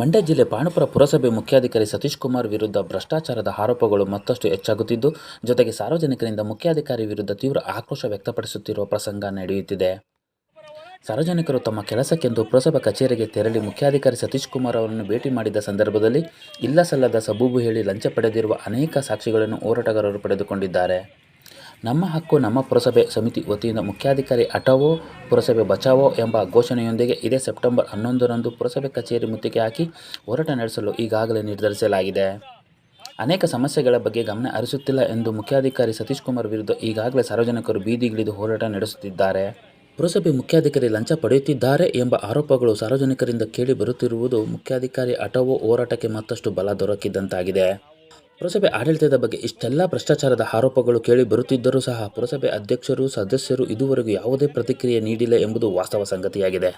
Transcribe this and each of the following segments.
ಮಂಡ್ಯ ಜಿಲ್ಲೆ ಪಾಣಪುರ ಪುರಸಭೆ ಮುಖ್ಯಾಧಿಕಾರಿ ಸತೀಶ್ ಕುಮಾರ್ ವಿರುದ್ಧ ಭ್ರಷ್ಟಾಚಾರದ ಆರೋಪಗಳು ಮತ್ತಷ್ಟು ಹೆಚ್ಚಾಗುತ್ತಿದ್ದು, ಜೊತೆಗೆ ಸಾರ್ವಜನಿಕರಿಂದ ಮುಖ್ಯಾಧಿಕಾರಿ ವಿರುದ್ಧ ತೀವ್ರ ಆಕ್ರೋಶ ವ್ಯಕ್ತಪಡಿಸುತ್ತಿರುವ ಪ್ರಸಂಗ ನಡೆಯುತ್ತಿದೆ. ಸಾರ್ವಜನಿಕರು ತಮ್ಮ ಕೆಲಸಕ್ಕೆಂದು ಪುರಸಭಾ ಕಚೇರಿಗೆ ತೆರಳಿ ಮುಖ್ಯಾಧಿಕಾರಿ ಸತೀಶ್ ಕುಮಾರ್ ಅವರನ್ನು ಭೇಟಿ ಮಾಡಿದ ಸಂದರ್ಭದಲ್ಲಿ ಇಲ್ಲ ಸಲ್ಲದ ಸಬೂಬು ಹೇಳಿ ಲಂಚ ಪಡೆದಿರುವ ಅನೇಕ ಸಾಕ್ಷಿಗಳನ್ನು ಹೋರಾಟಗಾರರು ಪಡೆದುಕೊಂಡಿದ್ದಾರೆ. ನಮ್ಮ ಹಕ್ಕು ನಮ್ಮ ಪುರಸಭೆ ಸಮಿತಿ ವತಿಯಿಂದ ಮುಖ್ಯಾಧಿಕಾರಿ ಅಟವೋ ಪುರಸಭೆ ಬಚಾವೋ ಎಂಬ ಘೋಷಣೆಯೊಂದಿಗೆ ಇದೇ ಸೆಪ್ಟೆಂಬರ್ ಹನ್ನೊಂದರಂದು ಪುರಸಭೆ ಕಚೇರಿ ಮುತ್ತಿಗೆ ಹಾಕಿ ಹೋರಾಟ ನಡೆಸಲು ಈಗಾಗಲೇ ನಿರ್ಧರಿಸಲಾಗಿದೆ. ಅನೇಕ ಸಮಸ್ಯೆಗಳ ಬಗ್ಗೆ ಗಮನ ಹರಿಸುತ್ತಿಲ್ಲ ಎಂದು ಮುಖ್ಯಾಧಿಕಾರಿ ಸತೀಶ್ ಕುಮಾರ್ ವಿರುದ್ಧ ಈಗಾಗಲೇ ಸಾರ್ವಜನಿಕರು ಬೀದಿಗಿಳಿದು ಹೋರಾಟ ನಡೆಸುತ್ತಿದ್ದಾರೆ. ಪುರಸಭೆ ಮುಖ್ಯಾಧಿಕಾರಿ ಲಂಚ ಪಡೆಯುತ್ತಿದ್ದಾರೆ ಎಂಬ ಆರೋಪಗಳು ಸಾರ್ವಜನಿಕರಿಂದ ಕೇಳಿ ಬರುತ್ತಿರುವುದು ಮುಖ್ಯಾಧಿಕಾರಿ ಅಟವೋ ಹೋರಾಟಕ್ಕೆ ಮತ್ತಷ್ಟು ಬಲ ದೊರಕಿದಂತಾಗಿದೆ. ಪುರಸಭೆ ಆಡಳಿತದ ಬಗ್ಗೆ ಇಷ್ಟೆಲ್ಲ ಭ್ರಷ್ಟಾಚಾರದ ಆರೋಪಗಳು ಕೇಳಿ ಬರುತ್ತಿದ್ದರೂ ಸಹ ಪುರಸಭೆ ಅಧ್ಯಕ್ಷರು ಸದಸ್ಯರು ಇದುವರೆಗೂ ಯಾವುದೇ ಪ್ರತಿಕ್ರಿಯೆ ನೀಡಿಲ್ಲ ಎಂಬುದು ವಾಸ್ತವ ಸಂಗತಿಯಾಗಿದೆ.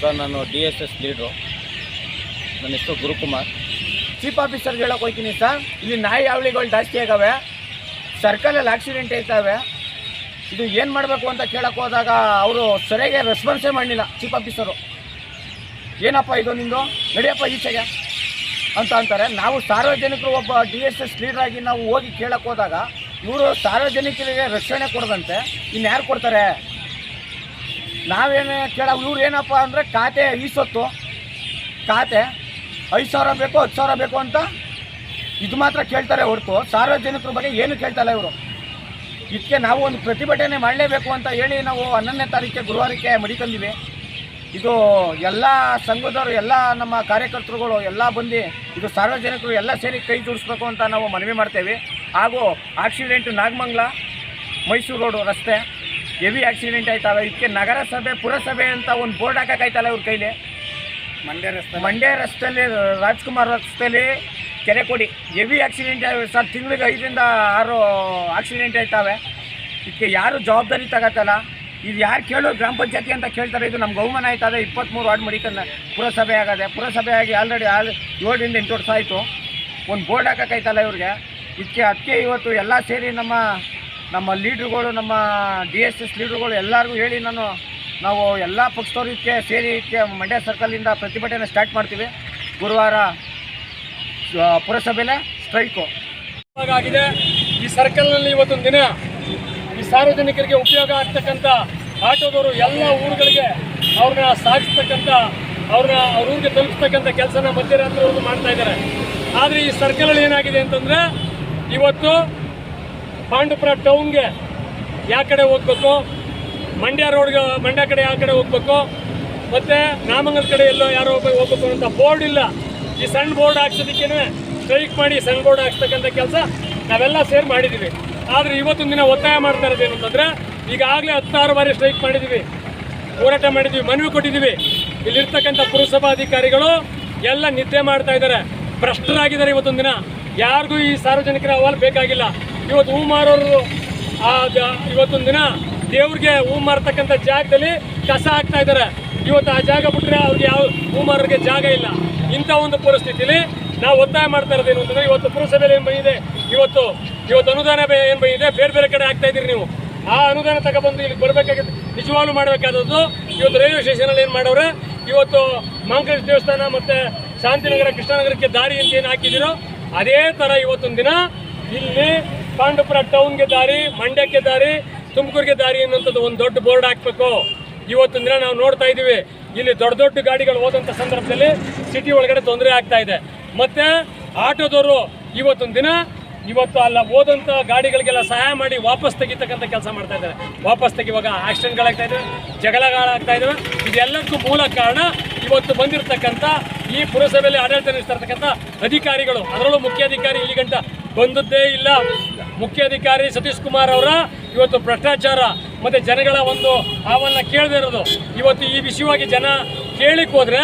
ಸರ್ ನಾನು ಡಿ ಎಸ್ ಎಸ್ ಲೀಡ್ರು. ನನ್ನ ಹೆಸರು ಗುರುಕುಮಾರ್. ಚೀಫ್ ಆಫೀಸರ್ಗೆ ಹೇಳಕ್ಕೆ ಹೋಗ್ತೀನಿ ಸರ್. ಇಲ್ಲಿ ನಾಯಿ ಯಾವಳಿಗಳು ಜಾಸ್ತಿ ಆಗವೆ. ಸರ್ಕಲಲ್ಲಿ ಆಕ್ಸಿಡೆಂಟ್ ಆಯ್ತವೆ ಇದು ಏನು ಮಾಡಬೇಕು ಅಂತ ಕೇಳಕ್ಕೆ ಹೋದಾಗ ಅವರು ಸರಿಯಾಗಿ ರೆಸ್ಪಾನ್ಸೇ ಮಾಡಲಿಲ್ಲ ಚೀಫ್ ಆಫೀಸರು. ಏನಪ್ಪ ಇದು ನಿಂದು? ನಡೆಯಪ್ಪ ಈಚೆಗೆ ಅಂತ ಅಂತಾರೆ. ನಾವು ಸಾರ್ವಜನಿಕರು ಒಬ್ಬ ಡಿ ಎಸ್ ಎಸ್ ಲೀಡ್ರಾಗಿ ನಾವು ಹೋಗಿ ಕೇಳಕ್ಕೆ ಹೋದಾಗ ಇವರು ಸಾರ್ವಜನಿಕರಿಗೆ ರಕ್ಷಣೆ ಕೊಡದಂತೆ ಇನ್ಯಾರು ಯಾರು ಕೊಡ್ತಾರೆ? ನಾವೇನು ಕೇಳ ಇವ್ರು ಏನಪ್ಪ ಅಂದರೆ ಖಾತೆ ಈಸೊತ್ತು ಖಾತೆ ಐದು ಸಾವಿರ ಬೇಕು, ಹತ್ತು ಸಾವಿರ ಬೇಕು ಅಂತ? ಇದು ಮಾತ್ರ ಕೇಳ್ತಾರೆ ಹೊರತು. ಸಾರ್ವಜನಿಕರ ಬಗ್ಗೆ ಏನು ಕೇಳ್ತಲ್ಲ ಇವರು. ಇದಕ್ಕೆ ನಾವು ಒಂದು ಪ್ರತಿಭಟನೆ ಮಾಡಲೇಬೇಕು ಅಂತ ಹೇಳಿ ನಾವು ಹನ್ನೊಂದನೇ ತಾರೀಕಿಗೆ ಗುರುವಾರಕ್ಕೆ ಮಡಿಕೊಂಡಿವಿ ಇದು ಎಲ್ಲ ಸಂಘದವರು, ಎಲ್ಲ ನಮ್ಮ ಕಾರ್ಯಕರ್ತರುಗಳು, ಎಲ್ಲ ಬಂದು ಇದು ಸಾರ್ವಜನಿಕರು ಎಲ್ಲ ಸೇರಿ ಕೈ ಜೋಡಿಸ್ಬೇಕು ಅಂತ ನಾವು ಮನವಿ ಮಾಡ್ತೇವೆ. ಹಾಗೂ ಆಕ್ಸಿಡೆಂಟ್ ನಾಗಮಂಗ್ಲ, ಮೈಸೂರು ರೋಡು ರಸ್ತೆ, ಹೆವಿ ಆಕ್ಸಿಡೆಂಟ್ ಆಯ್ತಲ್ಲ. ಇದಕ್ಕೆ ನಗರಸಭೆ, ಪುರಸಭೆ ಅಂತ ಒಂದು ಬೋರ್ಡ್ ಹಾಕೋಕ್ಕಾಯ್ತಲ್ಲ ಇವ್ರ ಕೈಲಿ. ಮಂಡ್ಯ ರಸ್ತೆ ಮಂಡ್ಯ ರಸ್ತೆಯಲ್ಲಿ ರಾಜ್ಕುಮಾರ್ ರಸ್ತೆಯಲ್ಲಿ ಕೆರೆ ಕೊಡಿ. ಹೆವಿ ಆಕ್ಸಿಡೆಂಟ್ ಸರ್, ತಿಂಗಳಿಗೆ ಐದರಿಂದ ಆರು ಆಕ್ಸಿಡೆಂಟ್ ಆಯ್ತವೆ. ಇದಕ್ಕೆ ಯಾರು ಜವಾಬ್ದಾರಿ ತಗೋತಲ್ಲ? ಇದು ಯಾರು ಕೇಳೋ ಗ್ರಾಮ ಪಂಚಾಯತಿ ಅಂತ ಕೇಳ್ತಾರೆ. ಇದು ನಮ್ಗೆ ಅವಮಾನ ಆಯ್ತದೆ. ಇಪ್ಪತ್ತ್ಮೂರು ವಾರ್ಡ್ ಮಡಿಕನ್ನ ಪುರಸಭೆ ಆಗದೆ, ಪುರಸಭೆ ಆಗಿ ಆಲ್ರೆಡಿ ಆಲ್ ಏಳರಿಂದ ಎಂಟು ವರ್ಷ ಆಯಿತು. ಒಂದು ಬೋರ್ಡ್ ಹಾಕೋಕ್ಕಾಯ್ತಲ್ಲ ಇವ್ರಿಗೆ? ಇದಕ್ಕೆ ಅದಕ್ಕೆ ಇವತ್ತು ಎಲ್ಲ ಸೇರಿ ನಮ್ಮ ನಮ್ಮ ಲೀಡ್ರುಗಳು ನಮ್ಮ ಡಿ ಎಸ್ ಎಸ್ ಲೀಡ್ರುಗಳು ಎಲ್ಲರಿಗೂ ಹೇಳಿ ನಾನು ನಾವು ಎಲ್ಲ ಪಕ್ಷದವ್ರು ಸೇರಿಕ್ಕೆ ಮಂಡ್ಯ ಸರ್ಕಲಿಂದ ಪ್ರತಿಭಟನೆ ಸ್ಟಾರ್ಟ್ ಮಾಡ್ತೀವಿ. ಗುರುವಾರ ಪುರಸಭೆಲೆ ಸ್ಟ್ರೈಕು ಆಗಿದೆ. ಈ ಸರ್ಕಲ್ನಲ್ಲಿ ಇವತ್ತೊಂದು ದಿನ ಈ ಸಾರ್ವಜನಿಕರಿಗೆ ಉಪಯೋಗ ಆಗ್ತಕ್ಕಂಥ ಆಟೋದವರು ಎಲ್ಲ ಊರುಗಳಿಗೆ ಅವ್ರನ್ನ ಸಾಗಿಸ್ತಕ್ಕಂಥ ಅವ್ರನ್ನ ಅವ್ರ ಊರಿಗೆ ತಲುಪಿಸ್ತಕ್ಕಂಥ ಕೆಲಸನ ಮಧ್ಯರಾತ್ರಿವರೆಗೂ ಮಾಡ್ತಾ ಇದ್ದಾರೆ. ಆದರೆ ಈ ಸರ್ಕಲಲ್ಲಿ ಏನಾಗಿದೆ ಅಂತಂದರೆ ಇವತ್ತು ಪಾಂಡುಪುರ ಟೌನ್ಗೆ ಯಾವ ಕಡೆ ಹೋಗ್ಬೇಕು? ಮಂಡ್ಯ ರೋಡ್ಗೆ, ಮಂಡ್ಯ ಕಡೆ ಯಾವ ಕಡೆ ಹೋಗ್ಬೇಕು? ಮತ್ತು ನಾಮಂಗಲ ಕಡೆ ಎಲ್ಲೋ ಯಾರೋ ಒಬ್ಬ ಹೋಗ್ಬೇಕು ಅಂತ ಬೋರ್ಡ್ ಇಲ್ಲ. ಈ ಸಣ್ಣ ಬೋರ್ಡ್ ಹಾಕ್ಸೋದಕ್ಕೇ ಸ್ಟ್ರೈಕ್ ಮಾಡಿ ಸಣ್ಣ ಬೋರ್ಡ್ ಹಾಕ್ಸ್ತಕ್ಕಂಥ ಕೆಲಸ ನಾವೆಲ್ಲ ಸೇರಿ ಮಾಡಿದ್ದೀವಿ ಆದರೆ ಇವತ್ತೊಂದು ದಿನ ಒತ್ತಾಯ ಮಾಡ್ತಾ ಇರೋದು ಏನು ಅಂತಂದರೆ, ಈಗಾಗಲೇ ಹತ್ತಾರು ಬಾರಿ ಸ್ಟ್ರೈಕ್ ಮಾಡಿದ್ದೀವಿ ಹೋರಾಟ ಮಾಡಿದ್ದೀವಿ ಮನವಿ ಕೊಟ್ಟಿದ್ದೀವಿ ಇಲ್ಲಿರ್ತಕ್ಕಂಥ ಪುರಸಭಾ ಅಧಿಕಾರಿಗಳು ಎಲ್ಲ ನಿದ್ದೆ ಮಾಡ್ತಾ ಇದ್ದಾರೆ. ಭ್ರಷ್ಟರಾಗಿದ್ದಾರೆ ಇವತ್ತೊಂದು ದಿನ. ಯಾರಿಗೂ ಈ ಸಾರ್ವಜನಿಕರ ಅಹವಾಲು ಬೇಕಾಗಿಲ್ಲ. ಇವತ್ತು ಹೂ ಮಾರೋರು ಇವತ್ತೊಂದು ದಿನ ದೇವ್ರಿಗೆ ಹೂ ಮಾರ್ತಕ್ಕಂಥ ಜಾಗದಲ್ಲಿ ಕಸ ಹಾಕ್ತಾ ಇದ್ದಾರೆ. ಇವತ್ತು ಆ ಜಾಗ ಬಿಟ್ಟರೆ ಅವ್ರಿಗೆ ಯಾವ ಹೂ ಮಾರೋರಿಗೆ ಜಾಗ ಇಲ್ಲ. ಇಂಥ ಒಂದು ಪರಿಸ್ಥಿತಿಲಿ ನಾವು ಒತ್ತಾಯ ಮಾಡ್ತಾ ಇರೋದೇನು ಅಂತಂದ್ರೆ ಇವತ್ತು ಪುರಸಭೆಯಲ್ಲಿ ಏನು ಬಂದಿದೆ, ಇವತ್ತು ಇವತ್ತು ಅನುದಾನ ಏನು ಬಂದಿದೆ, ಬೇರೆ ಬೇರೆ ಕಡೆ ಹಾಕ್ತಾ ಇದ್ದೀರಿ ನೀವು. ಆ ಅನುದಾನ ತಗೊಬಂದು ಇಲ್ಲಿ ಬರಬೇಕಾಗಿತ್ತು, ನಿಜವಾಗ್ಲೂ ಮಾಡಬೇಕಾದದ್ದು ಇವತ್ತು ರೈಲ್ವೆ ಸ್ಟೇಷನಲ್ಲಿ ಏನು ಮಾಡೋರು ಇವತ್ತು ಮಾಂಕೇಶ್ ದೇವಸ್ಥಾನ ಮತ್ತು ಶಾಂತಿನಗರ, ಕೃಷ್ಣನಗರಕ್ಕೆ ದಾರಿ ಅಂತ ಏನು ಹಾಕಿದ್ದೀರೋ, ಅದೇ ಥರ ಇವತ್ತೊಂದು ದಿನ ಇಲ್ಲಿ ಪಾಂಡುಪುರ ಟೌನ್ಗೆ ದಾರಿ, ಮಂಡ್ಯಕ್ಕೆ ದಾರಿ ತುಮಕೂರಿಗೆ ದಾರಿ ಅನ್ನುವಂಥದ್ದು ಒಂದು ದೊಡ್ಡ ಬೋರ್ಡ್ ಹಾಕಬೇಕು. ಇವತ್ತು ದಿನ ನಾವು ನೋಡ್ತಾ ಇದ್ದೀವಿ. ಇಲ್ಲಿ ದೊಡ್ಡ ದೊಡ್ಡ ಗಾಡಿಗಳು ಹೋದಂಥ ಸಂದರ್ಭದಲ್ಲಿ ಸಿಟಿ ಒಳಗಡೆ ತೊಂದರೆ ಆಗ್ತಾ ಇದೆ. ಮತ್ತು ಆಟೋದವರು ಇವತ್ತೊಂದು ದಿನ ಇವತ್ತು ಅಲ್ಲ ಹೋದಂಥ ಗಾಡಿಗಳಿಗೆಲ್ಲ ಸಹಾಯ ಮಾಡಿ ವಾಪಸ್ ತೆಗಿತಕ್ಕಂಥ ಕೆಲಸ ಮಾಡ್ತಾ ಇದ್ದಾರೆ. ವಾಪಸ್ ತೆಗಿವಾಗ ಆಕ್ಸಿಡೆಂಟ್ಗಳಾಗ್ತಾ ಇದ್ದಾವೆ, ಜಗಳಗಳಾಗ್ತಾ ಇದ್ದಾವೆ. ಇದೆಲ್ಲದಕ್ಕೂ ಮೂಲ ಕಾರಣ ಇವತ್ತು ಬಂದಿರತಕ್ಕಂಥ ಈ ಪುರಸಭೆಯಲ್ಲಿ ಆಡಳಿತ ನಡೆಸ್ತಾ ಇರ್ತಕ್ಕಂಥ ಅಧಿಕಾರಿಗಳು, ಅದರಲ್ಲೂ ಮುಖ್ಯಾಧಿಕಾರಿ ಇಲ್ಲಿ ಬಂದದ್ದೇ ಇಲ್ಲ. ಮುಖ್ಯಾಧಿಕಾರಿ ಸತೀಶ್ ಕುಮಾರ್ ಅವರ ಇವತ್ತು ಭ್ರಷ್ಟಾಚಾರ ಮತ್ತು ಜನಗಳ ಒಂದು ಹಾವನ್ನು ಕೇಳದೇ ಇರೋದು. ಇವತ್ತು ಈ ವಿಷಯವಾಗಿ ಜನ ಕೇಳಿಕ್ ಹೋದ್ರೆ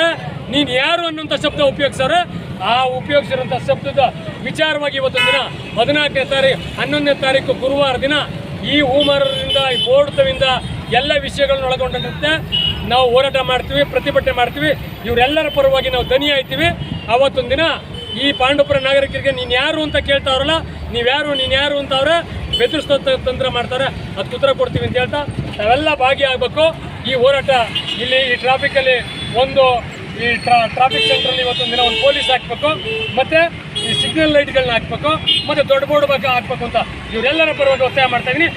ನೀನು ಯಾರು ಅನ್ನೋಂಥ ಶಬ್ದ ಉಪಯೋಗಿಸೋರೆ ಆ ಉಪಯೋಗಿಸಿರೋಂಥ ಶಬ್ದದ ವಿಚಾರವಾಗಿ ಇವತ್ತು ದಿನ ಹದಿನಾಲ್ಕನೇ ತಾರೀಕು ಹನ್ನೊಂದನೇ ತಾರೀಕು ಗುರುವಾರ ದಿನ ಈ ಹೂಮಾರರಿಂದ, ಈ ಬೋರ್ಡ್ತವಿಂದ ಎಲ್ಲ ವಿಷಯಗಳನ್ನ ಒಳಗೊಂಡಂತೆ ನಾವು ಹೋರಾಟ ಮಾಡ್ತೀವಿ, ಪ್ರತಿಭಟನೆ ಮಾಡ್ತೀವಿ. ಇವರೆಲ್ಲರ ಪರವಾಗಿ ನಾವು ದನಿ ಆಯ್ತೀವಿ ಅವತ್ತೊಂದು ದಿನ ಈ ಪಾಂಡುಪುರ ನಾಗರಿಕರಿಗೆ ನೀನು ಯಾರು ಅಂತ ಕೇಳ್ತಾವ್ರಲ್ಲ ನೀವ್ಯಾರು ನೀನು ಯಾರು ಅಂತ ಅವ್ರ ಬೆದರಿಸೋ ತಂತ್ರ ಮಾಡ್ತಾರೆ. ಅದಕ್ಕೆ ಉತ್ತರ ಕೊಡ್ತೀವಿ ಅಂತ ಹೇಳ್ತಾ, ನಾವೆಲ್ಲ ಭಾಗಿಯಾಗಬೇಕು. ಈ ಹೋರಾಟ, ಇಲ್ಲಿ ಈ ಟ್ರಾಫಿಕಲ್ಲಿ ಒಂದು, ಈ ಟ್ರಾ ಟ್ರಾಫಿಕ್ ಸೆಂಟ್ರಲ್ಲಿ ಇವತ್ತೊಂದು ದಿನ ಒಂದು ಪೊಲೀಸ್ ಹಾಕಬೇಕು, ಮತ್ತೆ ಈ ಸಿಗ್ನಲ್ ಲೈಟ್ಗಳನ್ನ ಹಾಕ್ಬೇಕು, ಮತ್ತೆ ದೊಡ್ಡ ಬೋರ್ಡ್ ಬಗ್ಗೆ ಹಾಕ್ಬೇಕು ಅಂತ. ಇವರೆಲ್ಲರ ಪರವಾಗಿ ಒತ್ತಾಯ ಮಾಡ್ತಾ ಇದೀನಿ.